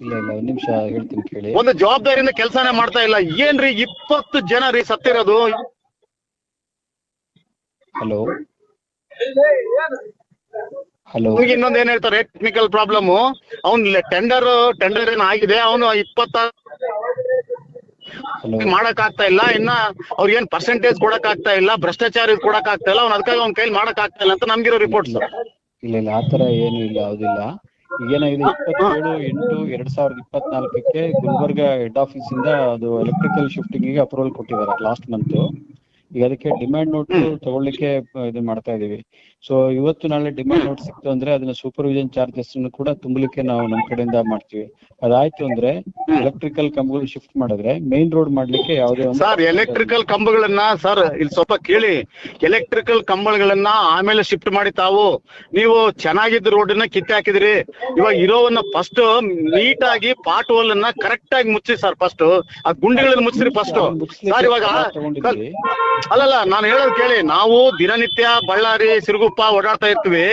ಇಲ್ಲ ಇಲ್ಲ ಒಂದ್ ನಿಮಿಷ ಹೇಳ್ತೀನಿ ಕೇಳಿ. ಒಂದು ಜವಾಬ್ದಾರಿಯಿಂದ ಕೆಲಸನೇ ಮಾಡ್ತಾ ಇಲ್ಲ. ಏನ್ರಿ ಇಪ್ಪತ್ತು ಜನ ರೀ ಸತ್ತಿರೋದು? ಹಲೋ? ನಿಮ್ಗೆ ಇನ್ನೊಂದ್ ಏನ್ ಹೇಳ್ತಾರೆ ಟೆಕ್ನಿಕಲ್ ಪ್ರಾಬ್ಲಮ್ ಅವ್ನ್ ಟೆಂಡರ್ ಟೆಂಡರ್ ಏನ್ ಆಗಿದೆ ಅವನು ಇಪ್ಪತ್ತ ಮಾಡಕ್ ಆಗ್ತಾ ಇಲ್ಲ ಇನ್ನ ಅವ್ರಿಗೆ ಏನ್ ಪರ್ಸೆಂಟೇಜ್ ಕೊಡಕ್ ಆಗ್ತಾ ಇಲ್ಲ ಭ್ರಷ್ಟಾಚಾರ ಕೊಡಕ್ ಆಗ್ತಾ ಇಲ್ಲ ಅವ್ನ ಅದಕ್ಕಾಗಿ ಅವ್ನ ಕೈಲಿ ಮಾಡಕ್ ಆಗ್ತಾ ಇಲ್ಲ ಅಂತ ನಮ್ಗಿರೋ ರಿಪೋರ್ಟ್ಸ್ ಇಲ್ಲ ಇಲ್ಲ ಆತರ ಏನು ಇಲ್ಲ ಯಾವುದಿಲ್ಲ. ಈಗೇನಾಗಿದೆ ಇಪ್ಪತ್ತೇಳು ಎಂಟು ಎರಡ್ ಸಾವಿರದ ಇಪ್ಪತ್ನಾಲ್ಕಕ್ಕೆ ಗುಲ್ಬರ್ಗ ಹೆಡ್ ಆಫೀಸ್ ಇಂದ ಅದು ಎಲೆಕ್ಟ್ರಿಕಲ್ ಶಿಫ್ಟಿಂಗ್ಗೆ ಅಪ್ರೂವಲ್ ಕೊಟ್ಟಿದ್ದಾರೆ ಲಾಸ್ಟ್ ಮಂತ್ ಈಗ ಅದಕ್ಕೆ ಡಿಮ್ಯಾಂಡ್ ನೋಟ್ ತಗೊಳ್ಳಿಕ್ಕೆ ಇದು ಮಾಡ್ತಾ ಇದೀವಿ. ಸೊ ಇವತ್ತು ನಾಳೆ ಡಿಮಾಂಡ್ ನೋಟ್ ಸಿಕ್ತು ಅಂದ್ರೆ ಅದನ್ನ ಸೂಪರ್ವಿಷನ್ ಚಾರ್ಜಸ್ ಕೂಡ ತುಂಬಲಿಕ್ಕೆ ನಾವು ನಮ್ ಕಡೆಯಿಂದ ಮಾಡ್ತೀವಿ. ಅದಾಯ್ತು ಅಂದ್ರೆ ಎಲೆಕ್ಟ್ರಿಕಲ್ ಕಂಬಗಳು ಶಿಫ್ಟ್ ಮಾಡಿದ್ರೆ ಮೇನ್ ರೋಡ್ ಮಾಡ್ಲಿಕ್ಕೆ ಯಾವುದೇ ಸರ್ ಎಲೆಕ್ಟ್ರಿಕಲ್ ಕಂಬಗಳನ್ನ ಸರ್ ಇಲ್ಲಿ ಸ್ವಲ್ಪ ಕೇಳಿ. ಎಲೆಕ್ಟ್ರಿಕಲ್ ಕಂಬಗಳನ್ನ ಆಮೇಲೆ ಶಿಫ್ಟ್ ಮಾಡಿ ತಾವು. ನೀವು ಚೆನ್ನಾಗಿದ್ದ ರೋಡನ್ನ ಕಿತ್ತೆ ಹಾಕಿದ್ರಿ. ಇವಾಗ ಇರೋವನ್ನ ಫಸ್ಟ್ ಆಗಿ ಪಾಟ್ ಹೋಲ್ ಅನ್ನ ಕರೆಕ್ಟ್ ಆಗಿ ಮುಚ್ಚಿ ಸರ್ ಫಸ್ಟ್ ಆ ಗುಂಡಿಗಳನ್ನ ಮುಚ್ಚಿರಿ ಫಸ್ಟ್ ಸರ್ ಇವಾಗ ಅಲ್ಲಲ್ಲ ನಾನು ಹೇಳೋದು ಕೇಳಿ. ನಾವು ದಿನನಿತ್ಯ ಬಳ್ಳಾರಿ ಸಿರುಗುಪ್ಪ ಓಡಾಡ್ತಾ ಇರ್ತೀವಿ.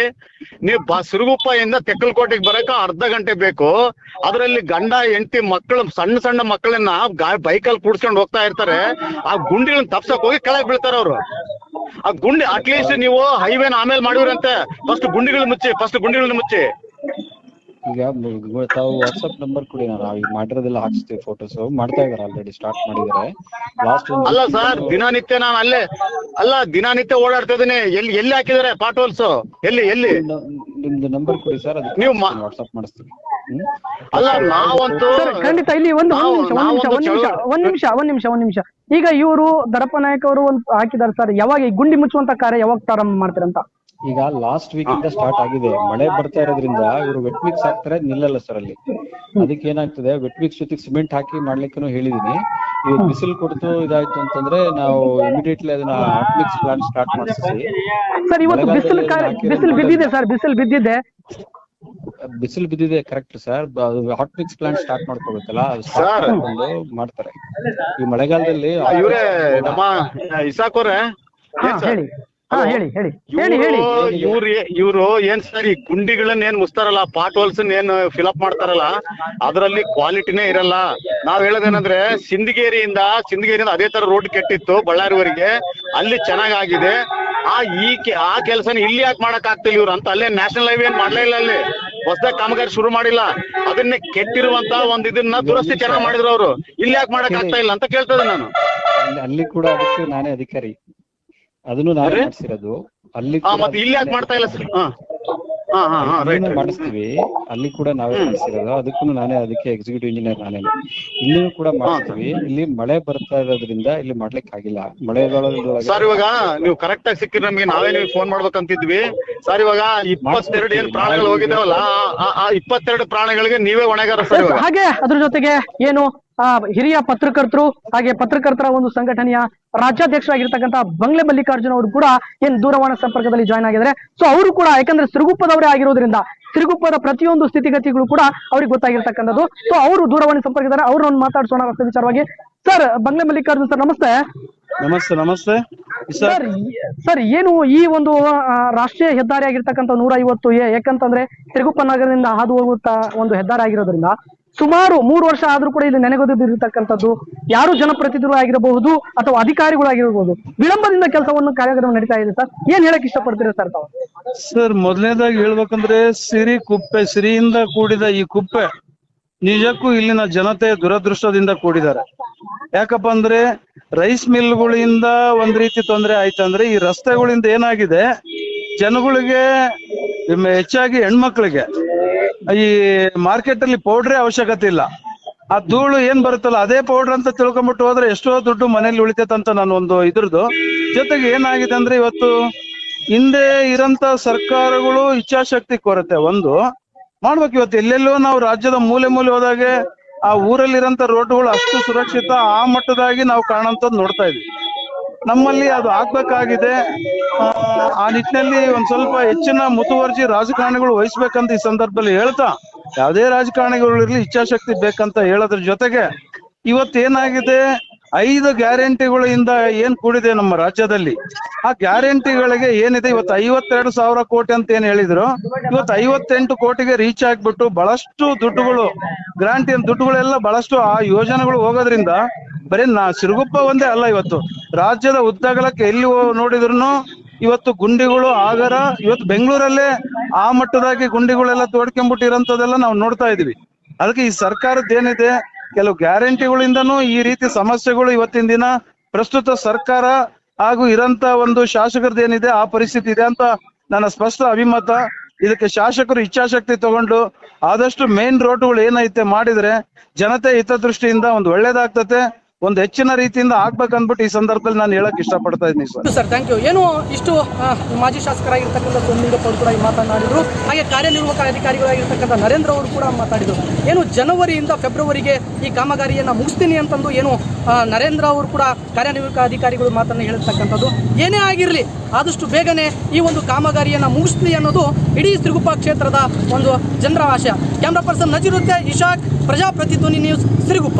ನೀವು ಬಸರಗುಪ್ಪ ಸಿರುಗುಪ್ಪ ಇಂದ ತೆಕ್ಕಲ್ಕೋಟೆಗೆ ಬರಕ ಅರ್ಧ ಗಂಟೆ ಬೇಕು. ಅದರಲ್ಲಿ ಗಂಡ, ಹೆಂಡತಿ, ಮಕ್ಕಳು, ಸಣ್ಣ ಸಣ್ಣ ಮಕ್ಕಳನ್ನ ಬೈಕಲ್ಲಿ ಕೂಡ್ಸ್ಕೊಂಡು ಹೋಗ್ತಾ ಇರ್ತಾರೆ. ಆ ಗುಂಡಿಗಳನ್ನ ತಪ್ಸಕ್ ಹೋಗಿ ಕೆಳಗೆ ಬೀಳ್ತಾರ ಅವರು. ಆ ಗುಂಡಿ ಅಟ್ಲೀಸ್ಟ್ ನೀವು ಹೈವೇನ ಆಮೇಲೆ ಮಾಡಿದ್ರಂತೆ ಫಸ್ಟ್ ಗುಂಡಿಗಳನ್ನ ಮುಚ್ಚಿ ಫಸ್ಟ್ ಗುಂಡಿಗಳನ್ನ ಮುಚ್ಚಿ. ಈಗ ತಾವು ವಾಟ್ಸ್ಆಪ್ ನಂಬರ್ ಕೊಡಿ ನಾನು. ಈಗ ಮಾಡಿರೋದೆಲ್ಲ ಹಾಕ್ಸ್ತೀವಿ ಫೋಟೋಸ್ ಮಾಡ್ತಾ ಇದಾರೆ ಆಲ್ರೆಡಿ ಸ್ಟಾರ್ಟ್ ಮಾಡಿದ್ದಾರೆ ಲಾಸ್ಟ್ ಅಲ್ಲ ಸರ್ ದಿನನಿತ್ಯ ನಾನು ಅಲ್ಲೇ ಅಲ್ಲ ದಿನನಿತ್ಯ ಓಡಾಡ್ತಾ ಇದೀನಿ ಎಲ್ಲಿ ಎಲ್ಲಿ ಹಾಕಿದಾರೆ ಪಾಟೋಲ್ಸ್ ಎಲ್ಲಿ ಎಲ್ಲಿ? ನಿಮ್ದು ನಂಬರ್ ಕೊಡಿ ಸರ್ ಅದಕ್ಕೆ ನೀವು ವಾಟ್ಸ್ಆಪ್ ಮಾಡಿಸ್ತೀವಿ ಅಲ್ಲ ನಾವಂತೂ ಖಂಡಿತ ಇಲ್ಲಿ ಒಂದು ಒಂದ್ ನಿಮಿಷ ಒಂದ್ ನಿಮಿಷ ಒಂದು ಒಂದ್ ನಿಮಿಷ ಒಂದು ಒಂದ್ ನಿಮಿಷ ಒಂದ್ ನಿಮಿಷ ಒಂದ್ ನಿಮಿಷ. ಈಗ ಇವರು ದರಪ್ಪ ನಾಯಕ್ ಅವರು ಒಂದು ಹಾಕಿದ್ದಾರೆ ಸರ್ ಯಾವಾಗ ಈ ಗುಂಡಿ ಮುಚ್ಚುವಂತ ಕಾರ್ಯ ಯಾವಾಗ ಪ್ರಾರಂಭ ಮಾಡ್ತೀರಂತ? ಈಗ ಲಾಸ್ಟ್ ವೀಕ್ ಇಂದ ಸ್ಟಾರ್ಟ್ ಆಗಿದೆ. ಮಳೆ ಬರ್ತಾ ಇರೋದ್ರಿಂದ ಇವರು ವೆಟ್ ಮಿಕ್ಸ್ ಹಾಕ್ತಾರೆ ನಿಲ್ಲಲ್ಲ ಸರ್ ಅಲ್ಲಿ. ಅದಕ್ಕೆ ಏನಾಗ್ತದೆ ವೆಟ್ ಮಿಕ್ಸ್ ಜೊತೆಗೆ ಸಿಮೆಂಟ್ ಹಾಕಿ ಮಾಡ್ಲಿಕ್ಕೂ ಹೇಳಿದೀನಿ. ಈ ಬಿಸಿಲ್ ಕೊಡ್ತು ಇದಾಯ್ತು ಅಂತಂದ್ರೆ ನಾವು ಇಮಿಡಿಯೇಟ್ಲಿ ಅದನ್ನ ಹಾಟ್ ಮಿಕ್ಸ್ ಪ್ಲಾಂಟ್ ಸ್ಟಾರ್ಟ್ ಮಾಡಿಸಿ ಸರ್ ಇವತ್ತು ಬಿಸಿಲು ಬಿಸಿಲು ಬಿದ್ದಿದೆ ಸರ್ ಬಿಸಿಲು ಬಿದ್ದಿದೆ. ಬಿಸಿಲು ಬಿದ್ದಿದೆ correct sir hot mix plant start ಮಾಡ್ಕೋಬೇಕಲ್ಲ ಅದು ಸ್ಟಾರ್ಟ್ ಮಾಡ್ಕೊಂಡು ಮಾಡ್ತಾರೆ. ಈ ಮಳೆಗಾಲದಲ್ಲಿ ಇವರೇ ನಮ್ಮ ಇಸಾಕ್ ಅವ್ರೆ. ಹಾ ಹೇಳಿ. ಹಾ? ಹೇಳಿ ಹೇಳಿ ಹೇಳಿ ಹೇಳಿ. ಇವ್ರು ಇವ್ರು ಏನ್ ಸರ್ ಈ ಗುಂಡಿಗಳನ್ನ ಏನ್ ಮುಸ್ತಾರಲ್ಲ ಪಾಟ್ ಹೋಲ್ಸ್ ಏನ್ ಅಪ್ ಮಾಡ್ತಾರಲ್ಲ ಅದರಲ್ಲಿ ಕ್ವಾಲಿಟಿನೇ ಇರಲ್ಲ. ನಾವ್ ಹೇಳೋದೇನಂದ್ರೆ ಸಿಂದಗೇರಿಯಿಂದ ಸಿಂದಗೇರಿಯಿಂದ ಅದೇ ತರ ರೋಡ್ ಕೆಟ್ಟಿತ್ತು ಬಳ್ಳಾರಿವರೆಗೆ ಅಲ್ಲಿ ಚೆನ್ನಾಗಾಗಿದೆ. ಆ ಈ ಆ ಕೆಲಸನ ಇಲ್ಲಿ ಯಾಕೆ ಮಾಡಕ್ ಆಗ್ತಿಲ್ಲ ಇವ್ರು? ಅಂತ ಅಲ್ಲೇ ನ್ಯಾಷನಲ್ ಹೈವೇ ಏನ್ ಮಾಡ್ಲೇ ಇಲ್ಲ ಅಲ್ಲಿ. ಹೊಸದಾಗಿ ಕಾಮಗಾರಿ ಶುರು ಮಾಡಿಲ್ಲ. ಅದನ್ನೇ ಕೆಟ್ಟಿರುವಂತ ಒಂದ್ ಇದನ್ನ ದುರಸ್ತಿ ಚೆನ್ನಾಗ್ ಮಾಡಿದ್ರು ಅವರು. ಇಲ್ಲಿ ಯಾಕೆ ಮಾಡಕ್ ಆಗ್ತಾ ಇಲ್ಲ ಅಂತ ಕೇಳ್ತದೆ ನಾನು. ಅಲ್ಲಿ ಕೂಡ ಅದಕ್ಕೆ ನಾನೇ ಅಧಿಕಾರಿ. ಅದನ್ನು ನಾವೇ? ಮಾಡಿಸಿರೋದು. ಅಲ್ಲಿ ಮತ್ತೆ ಇಲ್ಲಿ ಯಾಕೆ ಮಾಡ್ತಾ ಇಲ್ಲ ಸರ್? ಹಾ. ಹಾ ಹಾ ಹಾ ರೈಟ್ ಇಲ್ಲಿನೂ ಮಾಡಿಸ್ತೀವಿ. ಅಲ್ಲಿ ಕೂಡ ನಾವೇ ಮಾಡಿಸಿರೋದು. ಅದಕ್ಕೂ ನಾನೇ ಅದಕ್ಕೆ ಎಕ್ಸಿಕ್ಯೂಟಿವ್ ಇಂಜಿನಿಯರ್ ನಾನೇ. ಇಲ್ಲಿನೂ ಕೂಡ ಮಾಡಿಸ್ತೀವಿ. ಇಲ್ಲಿ ಮಳೆ ಬರ್ತಾ ಇರೋದ್ರಿಂದ ಇಲ್ಲಿ ಮಾಡ್ಲಿಕ್ಕೆ ಆಗಿಲ್ಲ. ಮಳೆಗಾಲದ ಸರ್ ಇವಾಗ ನೀವು ಕರೆಕ್ಟ್ ಆಗಿ ಸಿಕ್ಕಿದ್ರೆ ನಮಗೆ ನಾವೇ ನೀವು ಫೋನ್ ಮಾಡ್ಬೇಕಂತಿದ್ವಿ. ಸರ್ ಇವಾಗ ಇಪ್ಪತ್ತೆರಡು ಏನ್ ಪ್ರಾಣಿಗಳು ಹೋಗಿದಾವಲ್ಲ ಆ- ಇಪ್ಪತ್ತೆರಡು ಪ್ರಾಣಿಗಳಿಗೆ ನೀವೇ ಹೊಣೆಗಾರ ಸರ್ ಇವಾಗ. ಹಾಗೆ ಅದ್ರ ಜೊತೆಗೆ ಏನು ಹಿರಿಯ ಪತ್ರಕರ್ತರು ಹಾಗೆ ಪತ್ರಕರ್ತರ ಒಂದು ಸಂಘಟನೆಯ ರಾಜ್ಯಾಧ್ಯಕ್ಷರಾಗಿರ್ತಕ್ಕಂಥ ಬಂಗ್ಲೆ ಮಲ್ಲಿಕಾರ್ಜುನ ಅವರು ಕೂಡ ಏನ್ ದೂರವಾಣಿ ಸಂಪರ್ಕದಲ್ಲಿ ಜಾಯ್ನ್ ಆಗಿದ್ದಾರೆ. ಸೊ ಅವರು ಕೂಡ ಯಾಕಂದ್ರೆ ಸಿರುಗುಪ್ಪದವರೇ ಆಗಿರೋದ್ರಿಂದ ಸಿರುಗುಪ್ಪದ ಪ್ರತಿಯೊಂದು ಸ್ಥಿತಿಗತಿಗಳು ಕೂಡ ಅವ್ರಿಗೆ ಗೊತ್ತಾಗಿರ್ತಕ್ಕಂಥದ್ದು. ಸೊ ಅವರು ದೂರವಾಣಿ ಸಂಪರ್ಕಿದ್ದಾರೆ ಅವ್ರನ್ನ ಮಾತಾಡ್ಸೋಣ ರಸ್ತೆ ವಿಚಾರವಾಗಿ. ಸರ್ ಬಂಗ್ಲೆ ಮಲ್ಲಿಕಾರ್ಜುನ್ ಸರ್ ನಮಸ್ತೆ. ನಮಸ್ತೆ ನಮಸ್ತೆ. ಸರ್ ಸರ್ ಏನು ಈ ಒಂದು ರಾಷ್ಟ್ರೀಯ ಹೆದ್ದಾರಿ ಆಗಿರ್ತಕ್ಕಂಥ ನೂರ ಐವತ್ತು ಎ ಯಾಕಂತಂದ್ರೆ ತಿರುಗುಪ್ಪ ನಗರದಿಂದ ಹಾದು ಹೋಗುತ್ತಾ ಒಂದು ಹೆದ್ದಾರಿ ಆಗಿರೋದ್ರಿಂದ ಸುಮಾರು ಮೂರು ವರ್ಷ ಆದ್ರೂ ಕೂಡ ಇಲ್ಲಿ ನೆನೆಗೊದಿರ್ತಕ್ಕಂಥದ್ದು ಯಾರು ಜನಪ್ರತಿನಿಧಿಗಳು ಆಗಿರಬಹುದು ಅಥವಾ ಅಧಿಕಾರಿಗಳು ಆಗಿರಬಹುದು, ವಿಳಂಬದಿಂದ ಕೆಲಸವನ್ನು ಕಾರ್ಯಕ್ರಮ ನಡೀತಾ ಇದೆ ಸರ್. ಏನ್ ಹೇಳಕ್ ಇಷ್ಟಪಡ್ತೀರಾ ಸರ್ ತಾವು? ಸರ್, ಮೊದಲನೇದಾಗಿ ಹೇಳ್ಬೇಕಂದ್ರೆ ಸಿರಿ ಕುಪ್ಪೆ, ಸಿರಿಯಿಂದ ಕೂಡಿದ ಈ ಕುಪ್ಪೆ ನಿಜಕ್ಕೂ ಇಲ್ಲಿನ ಜನತೆ ದುರದೃಷ್ಟದಿಂದ ಕೂಡಿದ್ದಾರೆ. ಯಾಕಪ್ಪ ಅಂದ್ರೆ ರೈಸ್ ಮಿಲ್ಗಳಿಂದ ಒಂದ್ ರೀತಿ ತೊಂದರೆ ಆಯ್ತಂದ್ರೆ ಈ ರಸ್ತೆಗಳಿಂದ ಏನಾಗಿದೆ, ಜನಗಳಿಗೆ ಹೆಚ್ಚಾಗಿ ಹೆಣ್ಮಕ್ಳಿಗೆ ಈ ಮಾರ್ಕೆಟ್ ಅಲ್ಲಿ ಪೌಡ್ರೇ ಅವಶ್ಯಕತೆ ಇಲ್ಲ. ಆ ಧೂಳು ಏನ್ ಬರುತ್ತಲ್ಲ ಅದೇ ಪೌಡರ್ ಅಂತ ತಿಳ್ಕೊಂಬಿಟ್ಟು ಹೋದ್ರೆ ಎಷ್ಟೋ ದುಡ್ಡು ಮನೇಲಿ ಅಂತ ನಾನು ಒಂದು ಇದ್ರದ್ದು ಜೊತೆಗೆ ಏನಾಗಿದೆ ಅಂದ್ರೆ ಇವತ್ತು ಹಿಂದೆ ಇರಂತ ಸರ್ಕಾರಗಳು ಇಚ್ಛಾಶಕ್ತಿ ಕೊರತೆ. ಒಂದು, ಮಾಡ್ಬೇಕು ಇವತ್ತು ಎಲ್ಲೆಲ್ಲೋ ನಾವು ರಾಜ್ಯದ ಮೂಲೆ ಮೂಲೆ ಹೋದಾಗೆ ಆ ಊರಲ್ಲಿರಂತ ರೋಡ್ಗಳು ಅಷ್ಟು ಸುರಕ್ಷಿತ ಆ ಮಟ್ಟದಾಗಿ ನಾವು ಕಾಣಂತದ್ ನೋಡ್ತಾ ಇದ್ವಿ ನಮ್ಮಲ್ಲಿ ಅದು ಆಗ್ಬೇಕಾಗಿದೆ. ಆ, ನಿಟ್ಟಿನಲ್ಲಿ ಒಂದ್ ಸ್ವಲ್ಪ ಹೆಚ್ಚಿನ ಮುತುವರ್ಜಿ ರಾಜಕಾರಣಿಗಳು ವಹಿಸ್ಬೇಕಂತ ಈ ಸಂದರ್ಭದಲ್ಲಿ ಹೇಳ್ತಾ ಯಾವುದೇ ರಾಜಕಾರಣಿಗಳು ಇರ್ಲಿ ಇಚ್ಛಾಶಕ್ತಿ ಬೇಕಂತ ಹೇಳೋದ್ರ ಜೊತೆಗೆ ಇವತ್ತೇನಾಗಿದೆ ಐದು ಗ್ಯಾರಂಟಿಗಳಿಂದ ಏನ್ ಕೂಡಿದೆ ನಮ್ಮ ರಾಜ್ಯದಲ್ಲಿ. ಆ ಗ್ಯಾರಂಟಿಗಳಿಗೆ ಏನಿದೆ ಇವತ್ತು ಐವತ್ತೆರಡು ಸಾವಿರ ಕೋಟಿ ಅಂತ ಏನ್ ಹೇಳಿದ್ರು ಇವತ್ತು ಐವತ್ತೆಂಟು ಕೋಟಿಗೆ ರೀಚ್ ಆಗ್ಬಿಟ್ಟು ಬಹಳಷ್ಟು ದುಡ್ಡುಗಳು ಗ್ರಾಂಟ್ ದುಡ್ಡುಗಳೆಲ್ಲ ಬಹಳಷ್ಟು ಆ ಯೋಜನೆಗಳು ಹೋಗೋದ್ರಿಂದ ಬರೀ ನಾ ಸಿರುಗುಪ್ಪ ಒಂದೇ ಅಲ್ಲ ಇವತ್ತು. ರಾಜ್ಯದ ಉದ್ದಗಲಕ್ಕೆ ಎಲ್ಲಿ ನೋಡಿದ್ರು ಇವತ್ತು ಗುಂಡಿಗಳು, ಆಗರ, ಇವತ್ತು ಬೆಂಗಳೂರಲ್ಲೇ ಆ ಮಟ್ಟದಾಗಿ ಗುಂಡಿಗಳೆಲ್ಲ ತೋಡ್ಕೊಂಡ್ಬಿಟ್ಟಿರೋಂಥದ್ದೆಲ್ಲ ನಾವು ನೋಡ್ತಾ ಇದೀವಿ ಅದಕ್ಕೆ ಈ ಸರ್ಕಾರದ ಏನಿದೆ, ಕೆಲವು ಗ್ಯಾರಂಟಿಗಳಿಂದನೂ ಈ ರೀತಿ ಸಮಸ್ಯೆಗಳು ಇವತ್ತಿನ ದಿನ ಪ್ರಸ್ತುತ ಸರ್ಕಾರ ಹಾಗೂ ಇರಂತ ಒಂದು ಶಾಸಕರದ್ದು ಏನಿದೆ, ಆ ಪರಿಸ್ಥಿತಿ ಇದೆ ಅಂತ ನನ್ನ ಸ್ಪಷ್ಟ ಅಭಿಮತ. ಇದಕ್ಕೆ ಶಾಸಕರು ಇಚ್ಛಾಶಕ್ತಿ ತಗೊಂಡು ಆದಷ್ಟು ಮೇನ್ ರೋಡ್ಗಳು ಏನೈತೆ ಮಾಡಿದ್ರೆ ಜನತೆ ಹಿತದೃಷ್ಟಿಯಿಂದ ಒಂದು ಒಳ್ಳೇದಾಗ್ತತೆ. ಒಂದು ಹೆಚ್ಚಿನ ರೀತಿಯಿಂದ ಆಗ್ಬೇಕಂದ್ಬಿಟ್ಟು ಈ ಸಂದರ್ಭದಲ್ಲಿ ನಾನು ಹೇಳಕ್ ಇಷ್ಟಪಡ್ತಾ ಇದ್ದೀನಿ ಸರ್. ಸರ್ ಥ್ಯಾಂಕ್ ಯು ಏನು ಇಷ್ಟು ಮಾಜಿ ಶಾಸಕರಾಗಿರ್ತಕ್ಕಂಥ ಸೋಮಲಿಂಗಪ್ಪ ಅವರು ಕೂಡ ಈ ಮಾತನಾಡಿದ್ರು, ಹಾಗೆ ಕಾರ್ಯನಿರ್ವಾಹಕ ಅಧಿಕಾರಿಗಳಾಗಿರ್ತಕ್ಕಂಥ ನರೇಂದ್ರ ಅವರು ಕೂಡ ಮಾತಾಡಿದ್ರು. ಏನು ಜನವರಿಯಿಂದ ಫೆಬ್ರವರಿಗೆ ಈ ಕಾಮಗಾರಿಯನ್ನು ಮುಗಿಸ್ತೀನಿ ಅಂತಂದು ಏನು ನರೇಂದ್ರ ಅವರು ಕೂಡ ಕಾರ್ಯನಿರ್ವಾಹಕ ಅಧಿಕಾರಿಗಳು ಮಾತನ್ನು ಹೇಳಿರ್ತಕ್ಕಂಥದ್ದು ಏನೇ ಆಗಿರಲಿ, ಆದಷ್ಟು ಬೇಗನೆ ಈ ಒಂದು ಕಾಮಗಾರಿಯನ್ನು ಮುಗಿಸ್ಲಿ ಅನ್ನೋದು ಇಡೀ ಸಿರುಗುಪ್ಪ ಕ್ಷೇತ್ರದ ಒಂದು ಜನರ ಆಶಯ. ಕ್ಯಾಮ್ರಾ ಪರ್ಸನ್ ನಜಿರುತ್ತೆ ಇಶಾಕ್, ಪ್ರಜಾಪ್ರತಿಧ್ವನಿ ನ್ಯೂಸ್ ಸಿರುಗುಪ್ಪ.